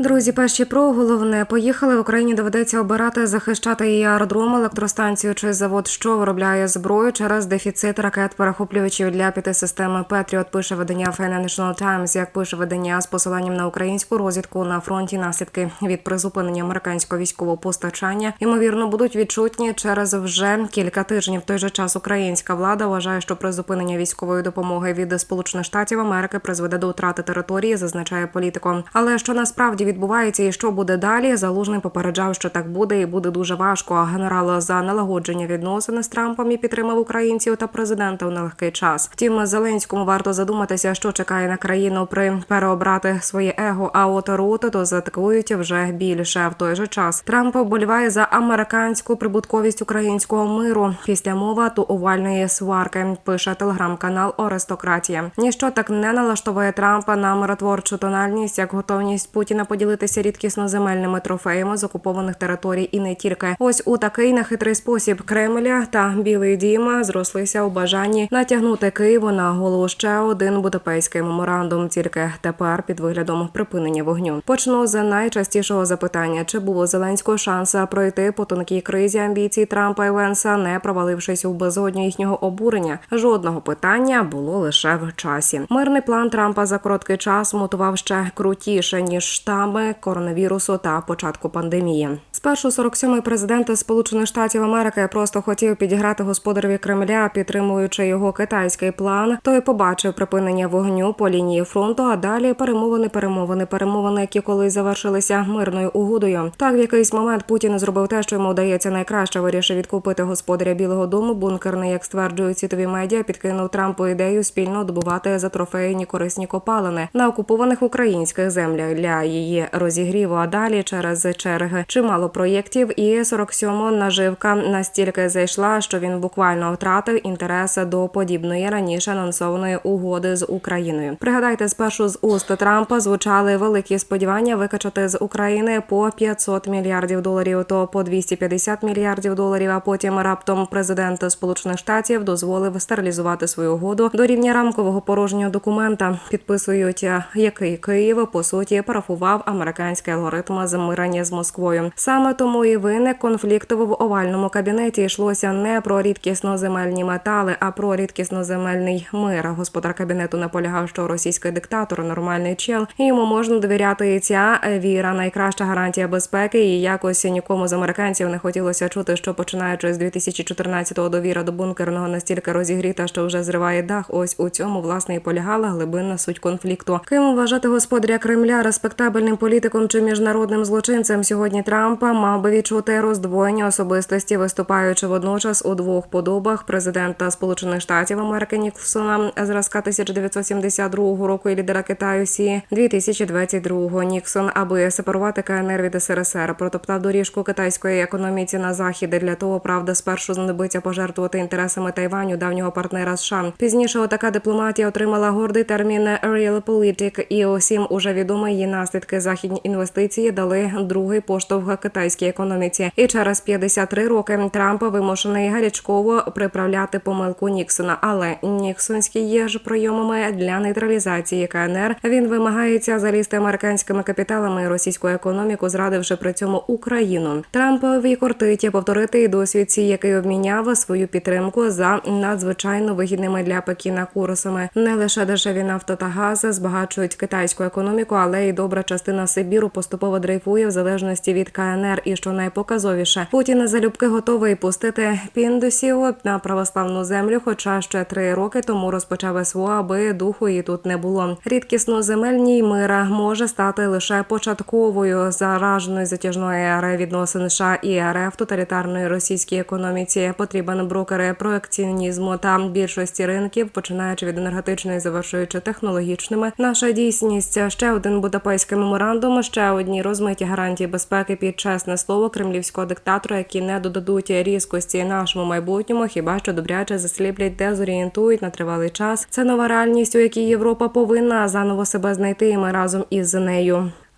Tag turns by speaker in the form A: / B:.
A: Друзі, перші про головне поїхали. Україні доведеться обирати захищати її аеродром, електростанцію чи завод, що виробляє зброю через дефіцит ракет перехоплювачів для п'яти системи Петріот. Пише видання Financial Times, як пише видання з посиланням на українську розвідку на фронті. Наслідки від призупинення американського військового постачання ймовірно будуть відчутні через вже кілька тижнів. В той же час українська влада вважає, що призупинення військової допомоги від Сполучених Штатів Америки призведе до втрати території, зазначає політико. Але що насправді відбувається і що буде далі? Залужний попереджав, що так буде, і буде дуже важко. Генерал за налагодження відносин з Трампом і підтримав українців та президента у нелегкий час. Втім, Зеленському варто задуматися, що чекає на країну при переобрати своє его. А от роти то заатакують вже більше. В той же час Трамп вболіває за американську прибутковість українського миру після мова ту овальної сварки. Пише телеграм-канал Аристократія. Ніщо так не налаштовує Трампа на миротворчу тональність, як готовність Путіна поділитися рідкісно земельними трофеями з окупованих територій і не тільки. Ось у такий нехитрий спосіб Кремля та Білий Дім зрослися у бажанні натягнути Києву на голову ще один будапештський меморандум. Тільки тепер під виглядом припинення вогню. Почну з найчастішого запитання: чи було Зеленського шанса пройти по тонкій кризі амбіцій Трампа і Венса, не провалившись у безодню їхнього обурення? Жодного питання було лише в часі. Мирний план Трампа за короткий час мутував ще крутіше ніж штами коронавірусу та початку пандемії. Спершу 47-й президент Сполучених Штатів Америки просто хотів підіграти господареві Кремля, підтримуючи його китайський план. Той побачив припинення вогню по лінії фронту. А далі перемовини, перемовини, перемовини, які колись завершилися мирною угодою. Так в якийсь момент Путін зробив те, що йому вдається найкраще. Вирішив відкупити господаря Білого Дому. Бункерний, як стверджують світові медіа, підкинув Трампу ідею спільно добувати за трофейні корисні копалини на окупованих українських землях для її розігріву. А далі через черги чимало проєктів. І 47 наживка настільки зайшла, що він буквально втратив інтерес до подібної раніше анонсованої угоди з Україною. Пригадайте, спершу з уст Трампа звучали великі сподівання викачати з України по 500 мільярдів доларів, то по 250 мільярдів доларів. А потім раптом президент Сполучених Штатів дозволив стерилізувати свою угоду до рівня рамкового порожнього документа. Підписують, який Київ по суті парафував американський алгоритм замирення з Москвою. Саме тому і виник конфлікт в овальному кабінеті. Йшлося не про рідкісно земельні метали, а про рідкісно земельний мир. Господар кабінету наполягав, що російський диктатор нормальний чел, і йому можна довіряти. І ця віра найкраща гарантія безпеки. І якось нікому з американців не хотілося чути, що починаючи з 2014-го довіра до бункерного настільки розігріта, що вже зриває дах. Ось у цьому власне і полягала глибинна суть конфлікту. Ким вважати господаря Кремля респектабельним політиком чи міжнародним злочинцем сьогодні Трампа мав би відчути роздвоєння особистості, виступаючи водночас у двох подобах президента Сполучених Штатів Америки Ніксона зразка 1972 року і лідера Китаю Сі 2022 Ніксон, аби сепарувати КНР від СРСР, протоптав доріжку китайської економіці на захід. Для того правда спершу знадобиться пожертвувати інтересами Тайваню, давнього партнера США. Пізніше така дипломатія отримала гордий термін «realpolitik» і усім уже відомо її наслідки. Західні інвестиції дали другий поштовх китайській економіці. І через 53 роки Трамп вимушений гарячково приправляти помилку Ніксона. Але Ніксонський є ж прийомами для нейтралізації КНР. Він вимагається залізти американськими капіталами російську економіку, зрадивши при цьому Україну. Трампові кортиті повторити і досвід, ці, який обміняв свою підтримку за надзвичайно вигідними для Пекіна курсами. Не лише дешеві нафта та газ збагачують китайську економіку, але й добра частина Сибіру поступово дрейфує в залежності від КНР. І що найпоказовіше, Путін залюбки готовий пустити піндусів на православну землю. Хоча ще три роки тому розпочав СВО, аби духу і тут не було. Рідкісно земельній мира може стати лише початковою зараженої затяжної ери відносин США і РФ тоталітарної російській економіці. Потрібен брокери проекціонізму та більшості ринків, починаючи від енергетичної, завершуючи технологічними. Наша дійсність ще один будапештський меморандум, ще одні розмиті гарантії безпеки під чесне слово кремлівського диктатора, які не додадуть різкості нашому майбутньому, хіба що добряче засліплять, дезорієнтують на тривалий час. Це нова реальність, у якій Європа повинна заново себе знайти, і ми разом із нею.